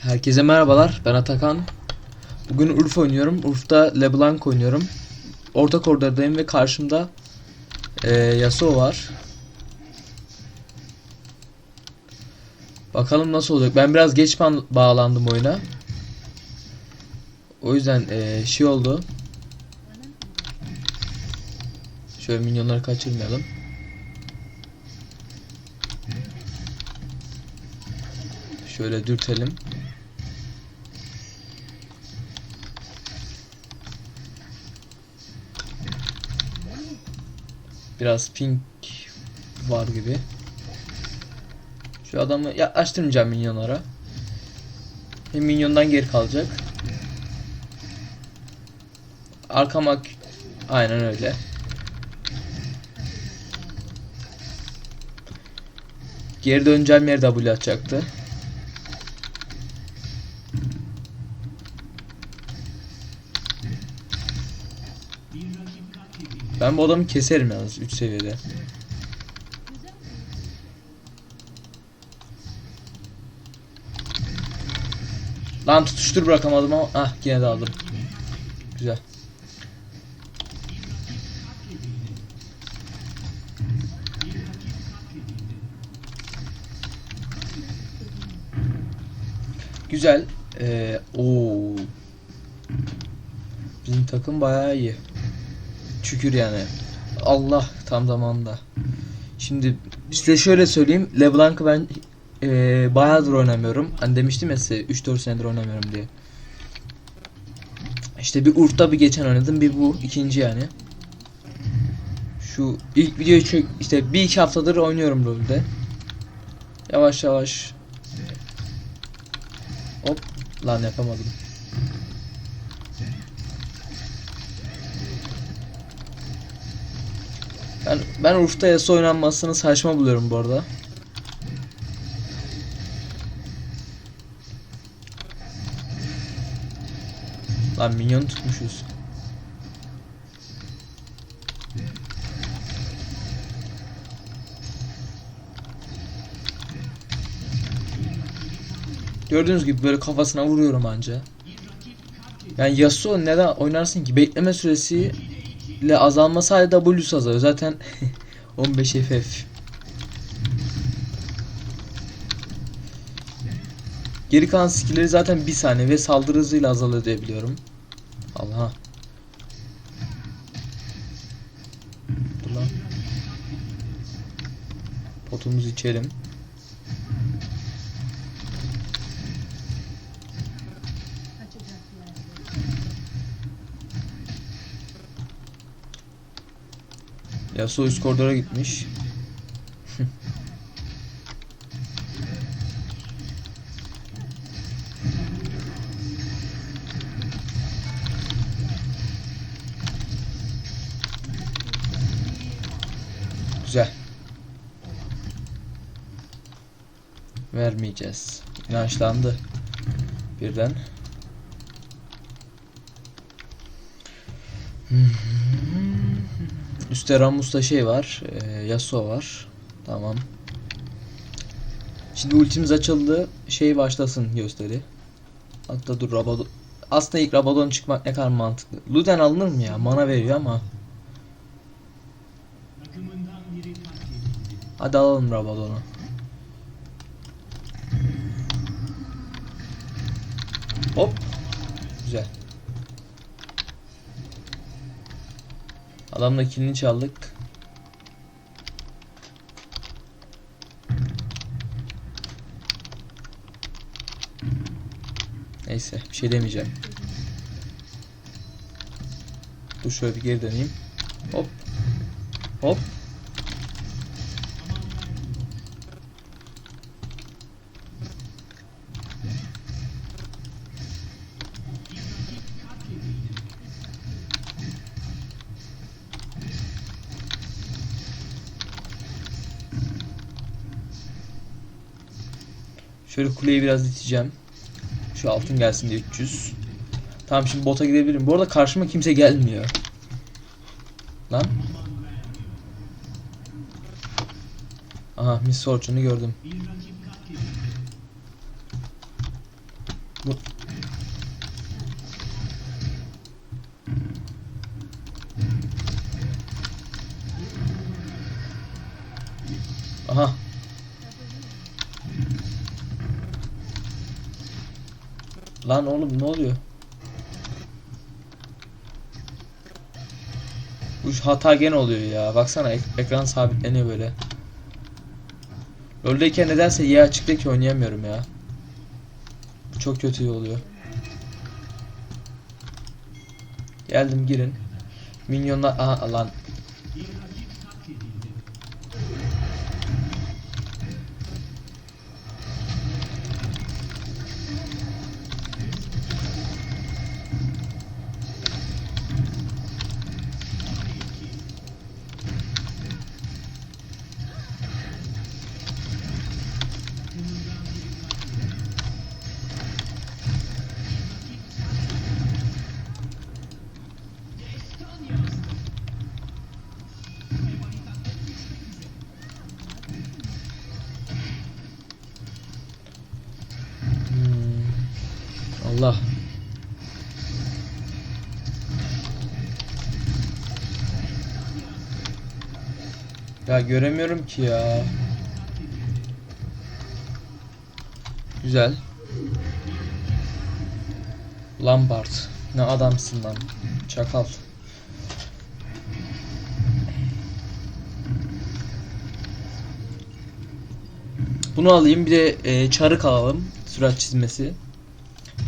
Herkese merhabalar. Ben Atakan. Bugün Urf oynuyorum. Urf'ta LeBlanc oynuyorum. Orta koridordayım ve karşımda eee Yasuo var. Bakalım nasıl olacak. Ben biraz geç bağlandım oyuna. O yüzden eee, şey oldu. Şöyle minyonları kaçırmayalım. Şöyle dürtelim. Biraz pink var gibi. Şu adamı yaklaştırmayacağım minyonlara. Hem minyondan geri kalacak. Arkama aynen öyle. Geri döneceğim yer W atacaktı. Ben bu adamı keserim yalnız 3 seviyede. Lan tutuştur bırakamadım ama ah yine de aldım. Güzel. Güzel. Ee, oo. Bizim takım bayağı iyi. Şükür yani. Allah tam zamanında. Şimdi size şöyle söyleyeyim. LeBlanc'ı ben eee bayağıdır oynamıyorum. Hani demiştim ya size 3-4 senedir oynamıyorum diye. İşte bir Urf'ta bir geçen oynadım. Bir bu ikinci yani. Şu ilk videoyu çek işte bir iki haftadır oynuyorum LoL'de. Yavaş yavaş. Hop lan yapamadım. Ben ben Urf'ta Yasuo oynanmasını saçma buluyorum bu arada. Lan minyon tutmuşuz. Gördüğünüz gibi böyle kafasına vuruyorum anca. Yani Yasuo neden oynarsın ki? Bekleme süresi ile azalma sadece W'su azalıyor. Zaten 15 FF. Geri kalan skill'leri zaten bir saniye ve saldırı hızıyla azalıyor diye biliyorum. Allah. Dur. Potumuzu içelim. Yasuo üst koridora gitmiş. Güzel. Vermeyeceğiz. İnançlandı. Birden. Üstte Ramus'ta şey var. E, Yasuo var. Tamam. Şimdi ultimiz açıldı. Şey başlasın gösteri. Hatta dur Rabadon. Aslında ilk Rabadon çıkmak ne kadar mantıklı. Luden alınır mı ya? Mana veriyor ama. Hadi alalım Rabadon'u. Hop. Güzel. Adamla kilini çaldık. Neyse bir şey demeyeceğim. Dur şöyle bir geri döneyim. Hop. Hop. Şöyle kuleyi biraz iteceğim. Şu altın gelsin diye 300. Tamam şimdi bota gidebilirim. Bu arada karşıma kimse gelmiyor. Lan. Aha Miss gördüm. Bu... Aha. Lan oğlum ne oluyor? Bu hata gene oluyor ya. Baksana ek- ekran sabitleniyor böyle. LoL'deyken nedense Y açıktaki oynayamıyorum ya. Bu çok kötü oluyor. Geldim girin. Minyonlar aha lan. Ya göremiyorum ki ya. Güzel. Lombard. Ne adamsın lan. Çakal. Bunu alayım bir de e, çarık alalım. Sürat çizmesi.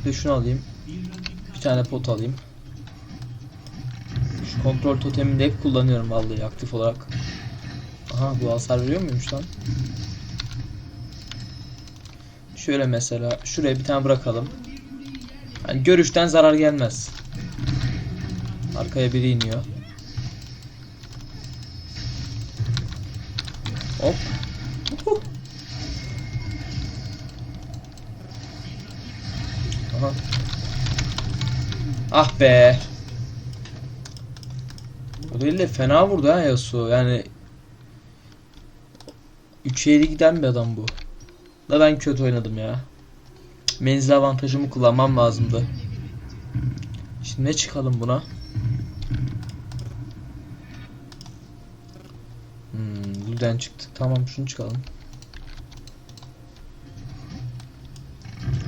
Bir de şunu alayım. Bir tane pot alayım. Şu kontrol totemini de hep kullanıyorum vallahi aktif olarak. Aha bu hasar veriyor muymuş lan? Şöyle mesela şuraya bir tane bırakalım. Hani görüşten zarar gelmez. Arkaya biri iniyor. Hop. Aha. Ah be. O değil de fena vurdu ha Yasuo. Yani 3'e 7 giden bir adam bu. Da ben kötü oynadım ya. Menzil avantajımı kullanmam lazımdı. Şimdi ne çıkalım buna? Hmm, Luden çıktı. Tamam şunu çıkalım.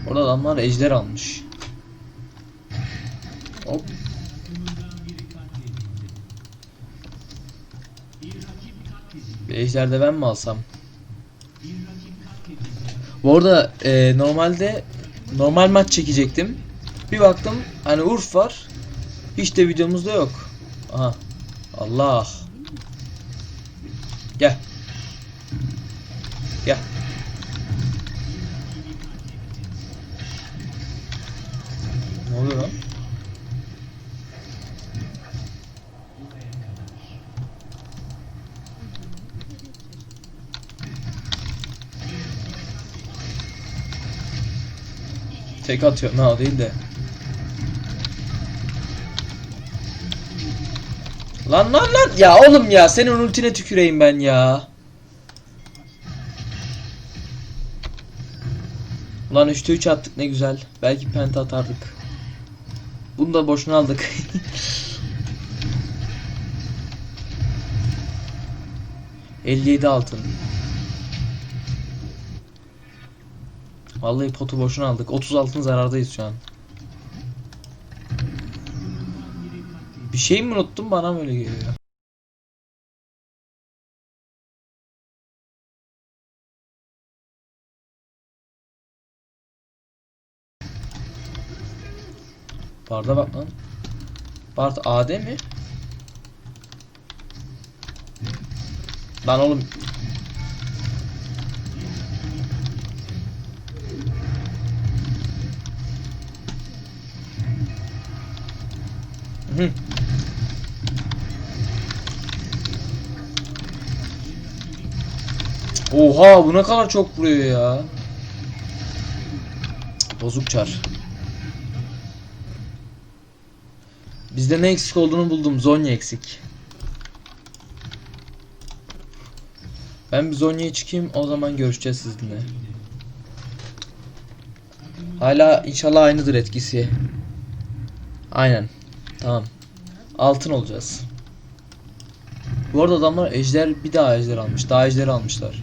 Orada adamlar ejder almış. Hop. Bir ejder de ben mi alsam? Bu arada e, normalde normal maç çekecektim. Bir baktım hani Urf var. Hiç de videomuzda yok. Aha. Allah. Gel. Gel. Ne oluyor lan? Tek atıyorum ha o değil de. Lan lan lan ya oğlum ya senin ultine tüküreyim ben ya. Ulan 3'te 3 attık ne güzel. Belki penta atardık. Bunu da boşuna aldık. ...57 altın. Vallahi potu boşuna aldık. 30 altın zarardayız şu an. Bir şey mi unuttum bana mı öyle geliyor? Barda bak lan. Bart AD mi? Lan oğlum. Hı. Oha bu ne kadar çok vuruyor ya. Bozuk çar. Bizde ne eksik olduğunu buldum. Zonya eksik. Ben bir Zonya'ya çıkayım. O zaman görüşeceğiz sizinle. Hala inşallah aynıdır etkisi. Aynen. Tamam. Altın olacağız. Bu arada adamlar ejder bir daha ejder almış. Daha ejder almışlar.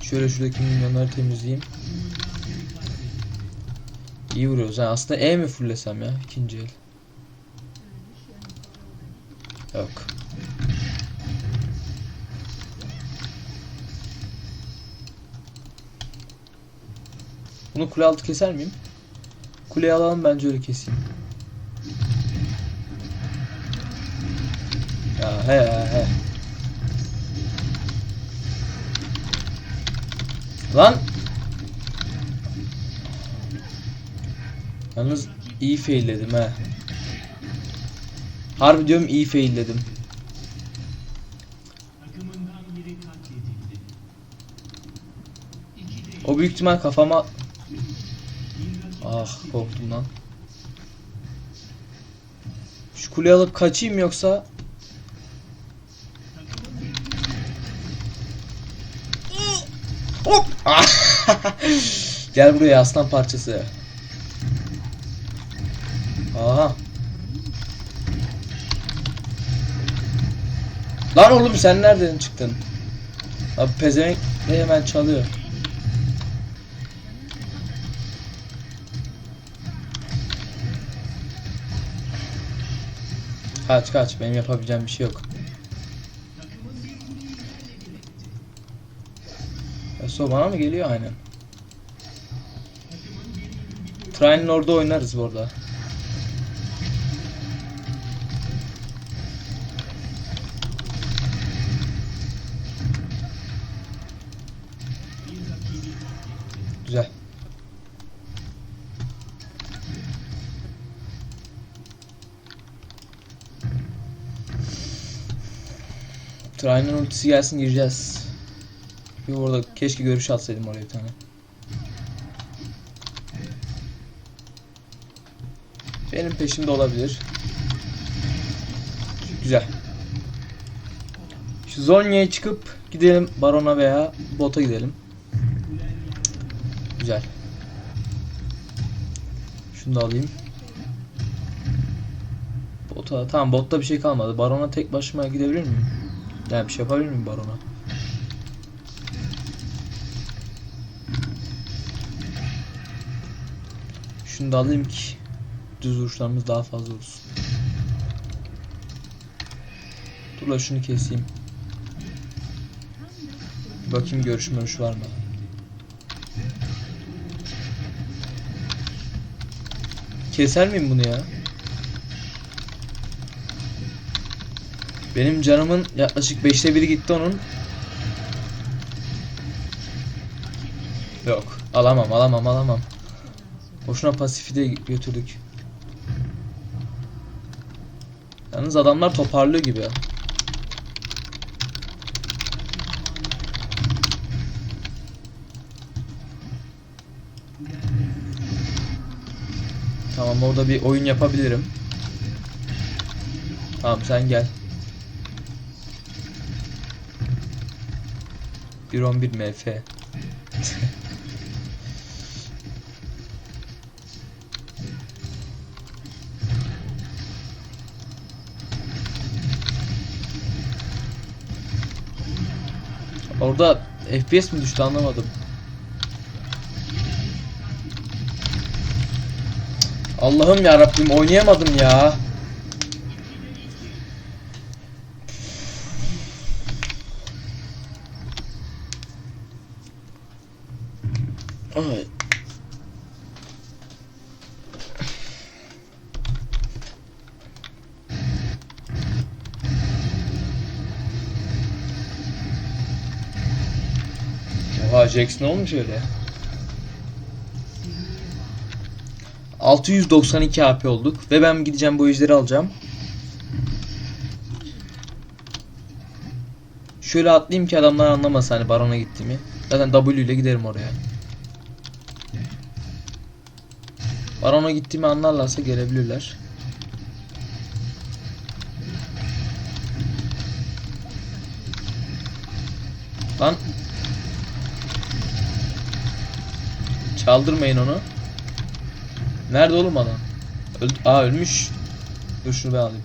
Şöyle şuradaki milyonları temizleyeyim. İyi vuruyoruz. Ha, aslında E mi fullesem ya ikinci el? Yok. Bunu kule altı keser miyim? Kuleyi alalım bence öyle keseyim. Ya he he. Lan! Yalnız iyi failledim he. Harbi diyorum iyi failledim. O büyük ihtimal kafama... Ah korktum lan. Şu kuleyi alıp kaçayım yoksa... Hop! Gel buraya aslan parçası. Aha. Lan oğlum sen nereden çıktın? Abi pezevenk de hemen çalıyor. Kaç kaç benim yapabileceğim bir şey yok. Yasuo bana mı geliyor aynen. Trine'in orada oynarız bu arada. Trine'in ultisi gelsin gireceğiz. Bir orada keşke görüş atsaydım oraya bir tane. Benim peşimde olabilir. Güzel. Şu Zonya'ya çıkıp gidelim Baron'a veya bota gidelim. Güzel. Şunu da alayım. Bota tamam botta bir şey kalmadı. Baron'a tek başıma gidebilir miyim? Yani bir şey yapabilir miyim Baron'a? Şunu da alayım ki düz vuruşlarımız daha fazla olsun. Dur la şunu keseyim. Bakayım görüş görüş var mı? Keser miyim bunu ya? Benim canımın yaklaşık 5'te biri gitti onun. Yok. Alamam alamam alamam. Boşuna pasifi de götürdük. Yalnız adamlar toparlıyor gibi ya. Tamam orada bir oyun yapabilirim. Tamam sen gel. 1.11 MF. Orada FPS mi düştü anlamadım. Allah'ım ya Rabbim oynayamadım ya. Ne olmuş öyle? 692 AP olduk ve ben gideceğim bu ejderi alacağım. Şöyle atlayayım ki adamlar anlamasın hani barona gittiğimi. Zaten W ile giderim oraya. Barona gittiğimi anlarlarsa gelebilirler. Çaldırmayın onu. Nerede oğlum adam? Öldü. Aa ölmüş. Dur şunu ben alayım.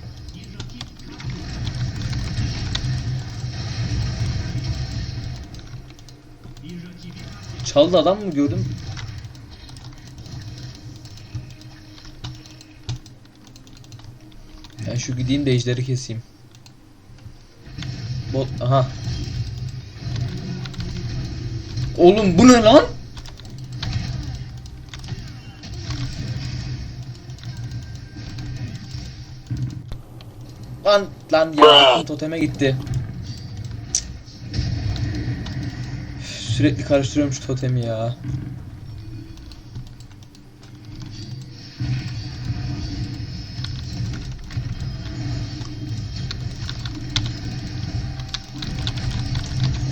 Çaldı adam mı gördüm? Ben şu gideyim de ejderi keseyim. Bot aha. Oğlum bu ne lan? Lan lan ya toteme gitti. Üf, Sürekli karıştırıyorum şu totemi ya.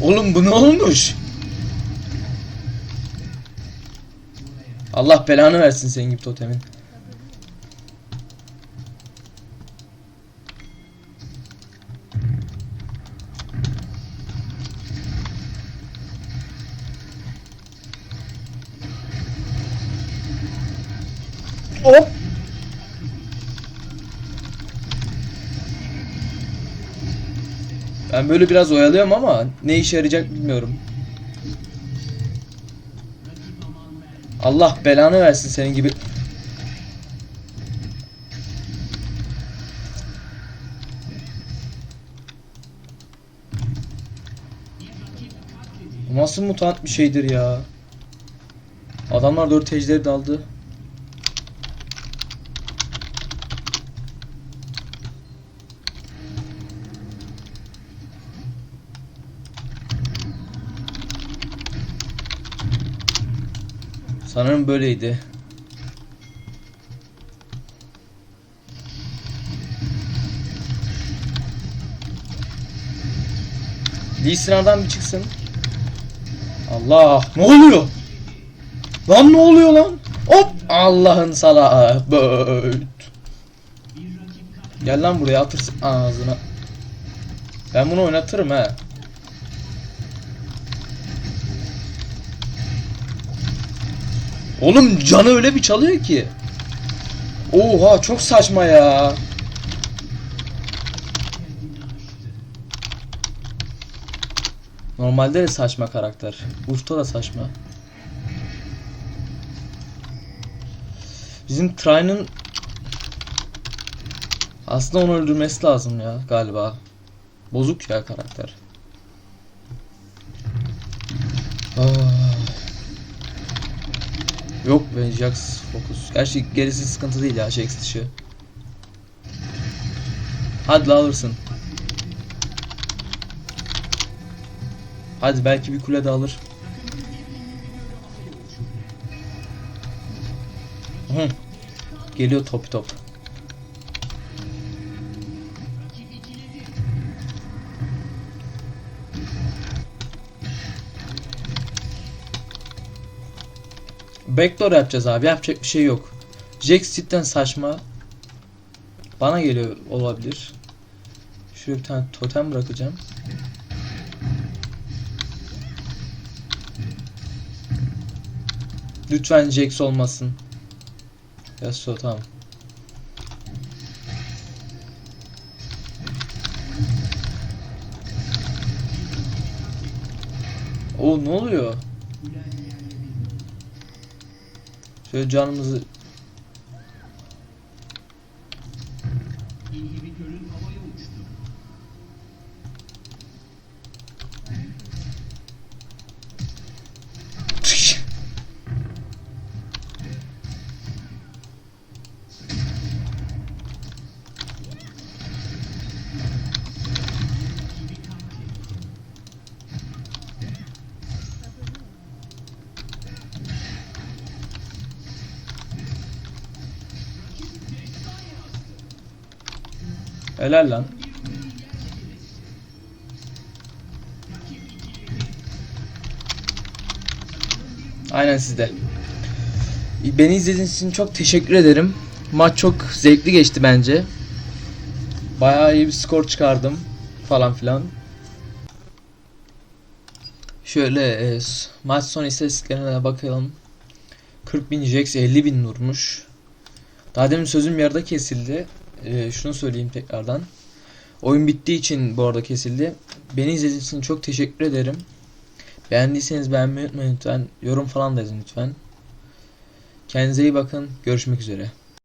Oğlum bu ne olmuş? Allah belanı versin senin gibi totemin. Hop. Ben böyle biraz oyalıyorum ama ne işe yarayacak bilmiyorum. Allah belanı versin senin gibi. Nasıl mutant bir şeydir ya? Adamlar 4 ejderi daldı. Sanırım böyleydi. Lee Sinan'dan bir çıksın. Allah! Ne oluyor? Lan ne oluyor lan? Hop! Allah'ın salağı. Böğüt. Gel lan buraya atırsın ağzına. Ben bunu oynatırım he. Oğlum canı öyle bir çalıyor ki. Oha çok saçma ya. Normalde de saçma karakter. Urf'ta da saçma. Bizim Tryn'ın aslında onu öldürmesi lazım ya galiba. Bozuk ya karakter. Yok be Jax fokus. Gerçi gerisi sıkıntı değil ya Jax dışı. Hadi alırsın. Hadi belki bir kule de alır. Hı. Geliyor top top. Backdoor yapacağız abi. Yapacak bir şey yok. Jax cidden saçma. Bana geliyor olabilir. Şuraya bir tane totem bırakacağım. Lütfen Jax olmasın. Yasuo tamam. O ne oluyor? Şöyle canımızı Helal lan. Aynen sizde. Beni izlediğiniz için çok teşekkür ederim. Maç çok zevkli geçti bence. Bayağı iyi bir skor çıkardım falan filan. Şöyle e, maç sonu istatistiklerine bakalım. 40 bin Jax 50 bin vurmuş. Daha demin sözüm yarıda kesildi. Ee, şunu söyleyeyim tekrardan. Oyun bittiği için bu arada kesildi. Beni izlediğiniz için çok teşekkür ederim. Beğendiyseniz beğenmeyi unutmayın lütfen. Yorum falan da yazın lütfen. Kendinize iyi bakın. Görüşmek üzere.